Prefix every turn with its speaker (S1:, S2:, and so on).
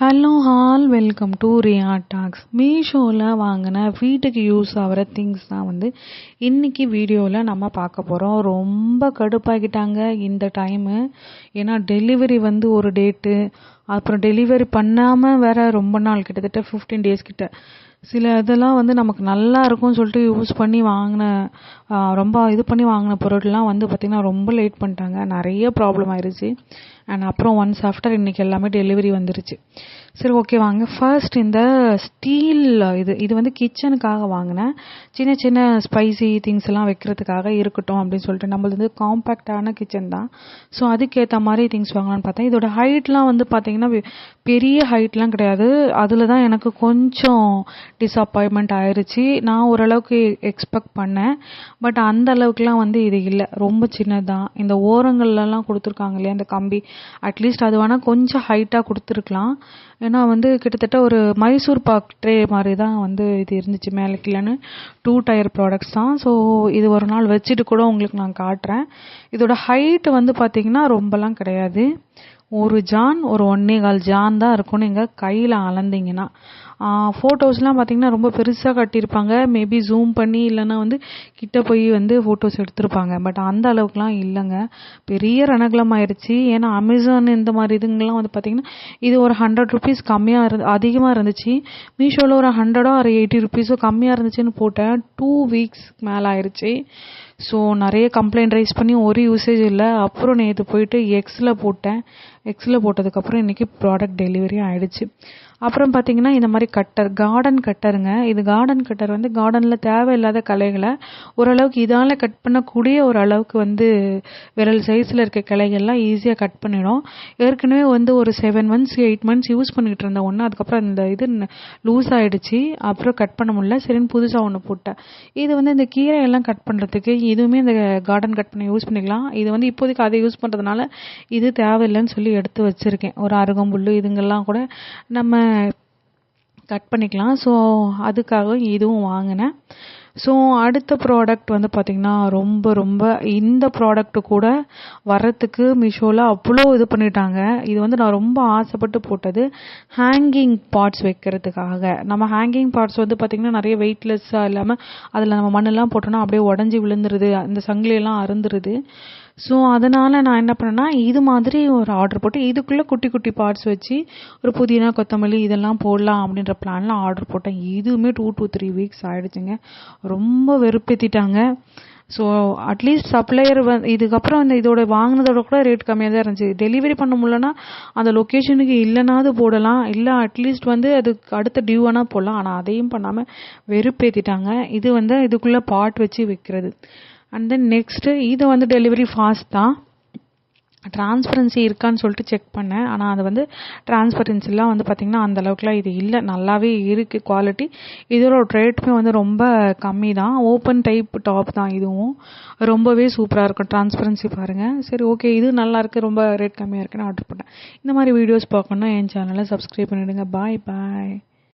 S1: Hello all welcome to Riya talks மீஷோவில் வாங்கின வீட்டுக்கு யூஸ் ஆகிற திங்ஸ் தான் வந்து இன்றைக்கி வீடியோவில் நம்ம பார்க்க போகிறோம் ரொம்ப கடுப்பாகிட்டாங்க இந்த டைமு ஏன்னா டெலிவரி வந்து ஒரு டேட்டு அப்புறம் டெலிவரி பண்ணாமல் வேற ரொம்ப நாள் கிட்டத்தட்ட ஃபிஃப்டீன் டேஸ் கிட்ட. சில இதெல்லாம் வந்து நமக்கு நல்லா இருக்கும்னு சொல்லிட்டு யூஸ் பண்ணி வாங்கின ரொம்ப இது பண்ணி வாங்கின பொருட்கள்லாம் வந்து பார்த்திங்கன்னா ரொம்ப லேட் பண்ணிட்டாங்க. நிறைய ப்ராப்ளம் ஆயிடுச்சு அண்ட் அப்புறம் ஒன்ஸ் ஆஃப்டர் இன்றைக்கி எல்லாமே டெலிவரி வந்துருச்சு. சரி ஓகே வாங்க. ஃபர்ஸ்ட் இந்த ஸ்டீல் இது இது வந்து கிச்சனுக்காக வாங்கினேன். சின்ன சின்ன ஸ்பைசி திங்ஸ் எல்லாம் வைக்கிறதுக்காக இருக்கட்டும் அப்படின்னு சொல்லிட்டு நம்மளது வந்து காம்பேக்டான கிச்சன் தான். ஸோ அதுக்கேற்ற மாதிரி திங்ஸ் வாங்கலாம்னு பார்த்தேன். இதோட ஹைட்லாம் வந்து பார்த்தீங்கன்னா பெரிய ஹைட்லாம் கிடையாது. அதில் தான் எனக்கு கொஞ்சம் டிஸப்பாயின்மெண்ட் ஆயிடுச்சு நான் ஓரளவுக்கு எக்ஸ்பெக்ட் பண்ணேன். பட் அந்த அளவுக்குலாம் வந்து இது இல்லை. ரொம்ப சின்னதான் இந்த ஓரங்கள்லாம் கொடுத்துருக்காங்க இல்லையா இந்த கம்பி. அட்லீஸ்ட் அது வேணால் கொஞ்சம் ஹைட்டாக கொடுத்துருக்கலாம். ஏன்னா வந்து கிட்டத்தட்ட ஒரு மைசூர் பாக் ட்ரே மாதிரி தான் வந்து இது இருந்துச்சு. மேலே கீழேன்னு டூ டயர் ப்ராடக்ட்ஸ் தான். ஸோ இது ஒரு நாள் வச்சுட்டு கூட உங்களுக்கு நான் காட்டுறேன். இதோட ஹைட் வந்து பார்த்தீங்கன்னா ரொம்பலாம் கிடையாது. ஒரு ஜான் ஒரு ஒன்னே கால் ஜான் தான் இருக்கும்னு எங்கள் கையில் அளந்தீங்கன்னா. ஃபோட்டோஸ்லாம் பார்த்தீங்கன்னா ரொம்ப பெருசாக கட்டியிருப்பாங்க. மேபி ஜூம் பண்ணி இல்லைன்னா வந்து கிட்ட போய் வந்து ஃபோட்டோஸ் எடுத்திருப்பாங்க. பட் அந்த அளவுக்குலாம் இல்லைங்க. பெரிய ரணகலம் ஆயிடுச்சு ஏன்னா அமேசான் இந்த மாதிரி இதுங்கெல்லாம் வந்து பார்த்தீங்கன்னா இது ஒரு ஹண்ட்ரட் ருபீஸ் கம்மியாக இருந்து அதிகமாக இருந்துச்சு. மீஷோவில் ஒரு ஹண்ட்ரடோ ஒரு எயிட்டி ருபீஸோ கம்மியாக இருந்துச்சுன்னு போட்டேன் டூ வீக்ஸ் மேலே ஆயிடுச்சு ஸோ நிறைய கம்ப்ளைண்ட் ரைஸ் பண்ணி ஒரு யூசேஜ் இல்லை. அப்புறம் நேற்று போயிட்டு எக்ஸில் போட்டேன். எக்ஸில் போட்டதுக்கப்புறம் இன்றைக்கி ப்ராடக்ட் டெலிவரி ஆகிடுச்சு அப்புறம் பார்த்தீங்கன்னா இந்த மாதிரி கட்டர் கார்டன் கட்டருங்க. இது கார்டன் கட்டர் வந்து கார்டனில் தேவையில்லாத கலைகளை ஓரளவுக்கு இதால் கட் பண்ணக்கூடிய ஒரு அளவுக்கு வந்து விரல் சைஸில் இருக்க கிளைகள்லாம் ஈஸியாக கட் பண்ணிடும். ஏற்கனவே வந்து ஒரு seven months eight months use பண்ணிக்கிட்டு இருந்த ஒன்று அதுக்கப்புறம் இந்த இது லூஸ் ஆகிடுச்சி அப்புறம் கட் பண்ண முடியல. சரின்னு புதுசாக ஒன்று போட்டேன். இது வந்து இந்த கீரையெல்லாம் கட் பண்ணுறதுக்கு இதுவுமே இந்த கார்டன் கட் பண்ணி யூஸ் பண்ணிக்கலாம். இது வந்து இப்போதைக்கு அதை யூஸ் பண்ணுறதுனால இது தேவையில்லைன்னு சொல்லி எடுத்து வச்சுருக்கேன். ஒரு அருகம்புல் இதுங்கெல்லாம் கூட நம்ம கட் பண்ணிக்கலாம். ஸோ அதுக்காக இதுவும் வாங்கினேன். ஸோ அடுத்த ப்ராடக்ட் வந்து பார்த்திங்கன்னா ரொம்ப ரொம்ப இந்த ப்ராடக்ட்டு கூட வரத்துக்கு மீஷோவில் அவ்வளோ இது பண்ணிட்டாங்க. இது வந்து நான் ரொம்ப ஆசைப்பட்டு போட்டது ஹேங்கிங் பார்ட்ஸ் வைக்கிறதுக்காக. நம்ம ஹேங்கிங் பார்ட்ஸ் வந்து பார்த்திங்கன்னா நிறைய வெயிட்லெஸ்ஸாக இல்லாமல் அதில் நம்ம மண்ணெல்லாம் போட்டோன்னா அப்படியே உடஞ்சி விழுந்துருது. அந்த சங்கிலியெல்லாம் அருந்துருது. ஸோ அதனால் நான் என்ன பண்ணேன்னா இது மாதிரி ஒரு ஆர்டர் போட்டு இதுக்குள்ளே குட்டி குட்டி பார்ட்ஸ் வச்சு ஒரு புதினா கொத்தமல்லி இதெல்லாம் போடலாம் அப்படின்ற பிளானில் ஆர்டர் போட்டேன். இதுவுமே டூ டூ த்ரீ வீக்ஸ் ஆகிடுச்சுங்க ரொம்ப வெறுப்பேற்றிட்டாங்க ஸோ அட்லீஸ்ட் சப்ளையர் வந்து இதுக்கப்புறம் அந்த இதோட வாங்கினதோட கூட ரேட் கம்மியாக தான் இருந்துச்சு. டெலிவரி பண்ண முடியலன்னா அந்த லொக்கேஷனுக்கு இல்லைனாவது போடலாம். இல்லை அட்லீஸ்ட் வந்து அதுக்கு அடுத்த டியூவானா போடலாம். ஆனால் அதையும் பண்ணாமல் வெறுப்பேற்றிட்டாங்க இது வந்து இதுக்குள்ளே பாட் வச்சு விற்கிறது அண்ட் தென் நெக்ஸ்ட்டு இது வந்து டெலிவரி ஃபாஸ்ட் தான். டிரான்ஸ்பரன்சி இருக்கான்னு சொல்லிட்டு செக் பண்ணேன். ஆனால் அது வந்து டிரான்ஸ்பரன்சிலாம் வந்து பார்த்திங்கன்னா அந்தளவுக்குலாம் இது இல்லை. நல்லாவே இருக்குது குவாலிட்டி இதோட ரேட்டுமே வந்து ரொம்ப கம்மி தான். ஓப்பன் டைப் டாப் தான் இதுவும். ரொம்பவே சூப்பராக இருக்கும் டிரான்ஸ்பரன்சி பாருங்கள் சரி ஓகே இது நல்லாயிருக்கு ரொம்ப ரேட் கம்மியாக இருக்குன்னு ஆர்டர் பண்ணேன். இந்த மாதிரி வீடியோஸ் பார்க்கணுன்னா என் சேனலை சப்ஸ்கிரைப் பண்ணிவிடுங்க பாய் பாய்